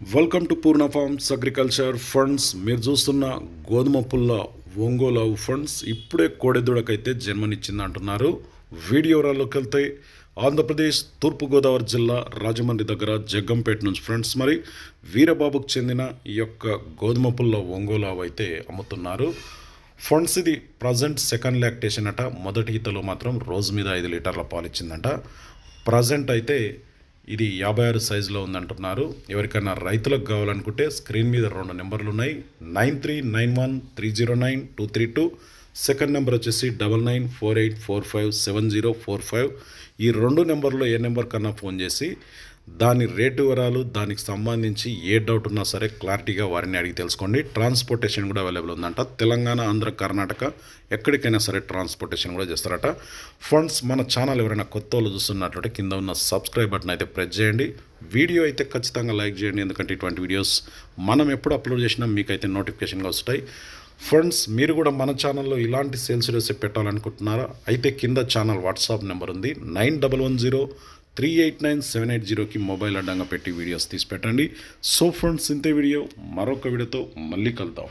Welcome to Purna farms agriculture funds మీరు చూస్తున్న గోధుమ పుల్ల ఒంగోలు ఆవు ఫండ్స్ ఇప్పుడే కోడెదూడకైతే జన్మనిచ్చింది అంటున్నారు. వీడియో వెళ్తే ఆంధ్రప్రదేశ్ తూర్పుగోదావరి జిల్లా రాజమండ్రి దగ్గర జగ్గంపేట నుంచి ఫ్రెండ్స్ మరి వీరబాబుకు చెందిన ఈ యొక్క గోధుమ పుల్ల ఒంగోలు ఆవు అయితే అమ్ముతున్నారు. ఫండ్స్ ఇది ప్రజెంట్ సెకండ్ లాక్టేషన్ అట. మొదటి ఈతలో మాత్రం రోజు మీద ఐదు లీటర్ల పాలు ఇచ్చిందంట. ప్రజెంట్ అయితే ఇది యాభై ఆరు సైజులో ఉందంటున్నారు. ఎవరికైనా రైతులకు కావాలనుకుంటే స్క్రీన్ మీద రెండు నెంబర్లు ఉన్నాయి. Nine three nine one three zero nine two three two. Second number వచ్చేసి double nine four eight four five seven zero four five. ఈ రెండు నెంబర్లో ఏ నెంబర్ కన్నా ఫోన్ చేసి దాని రేటు వివరాలు దానికి సంబంధించి ఏ డౌట్ ఉన్నా సరే క్లారిటీగా వారిని అడిగి తెలుసుకోండి. ట్రాన్స్పోర్టేషన్ కూడా అవైలబుల్ ఉందంట. తెలంగాణ ఆంధ్ర కర్ణాటక ఎక్కడికైనా సరే ట్రాన్స్పోర్టేషన్ కూడా చేస్తారట. ఫండ్స్ మన ఛానల్ ఎవరైనా కొత్త వాళ్ళు చూస్తున్నట్లయితే కింద ఉన్న సబ్స్క్రైబ్ బటన్ అయితే ప్రెస్ చేయండి. వీడియో అయితే ఖచ్చితంగా లైక్ చేయండి ఎందుకంటే ఇటువంటి వీడియోస్ మనం ఎప్పుడు అప్లోడ్ చేసినా మీకైతే నోటిఫికేషన్గా వస్తాయి. ఫ్రెండ్స్ మీరు కూడా మన ఛానల్లో ఇలాంటి సేల్స్ రెసిపీ పెట్టాలనుకుంటున్నారా? అయితే కింద ఛానల్ వాట్సాప్ నెంబర్ ఉంది. Nine double one zero three eight nine seven eight జీరోకి మొబైల్ అడ్డంగా పెట్టి వీడియోస్ తీసి పెట్టండి. సో ఫ్రెండ్స్ ఇంతే వీడియో. మరొక వీడియోతో మళ్ళీ కలుద్దాం.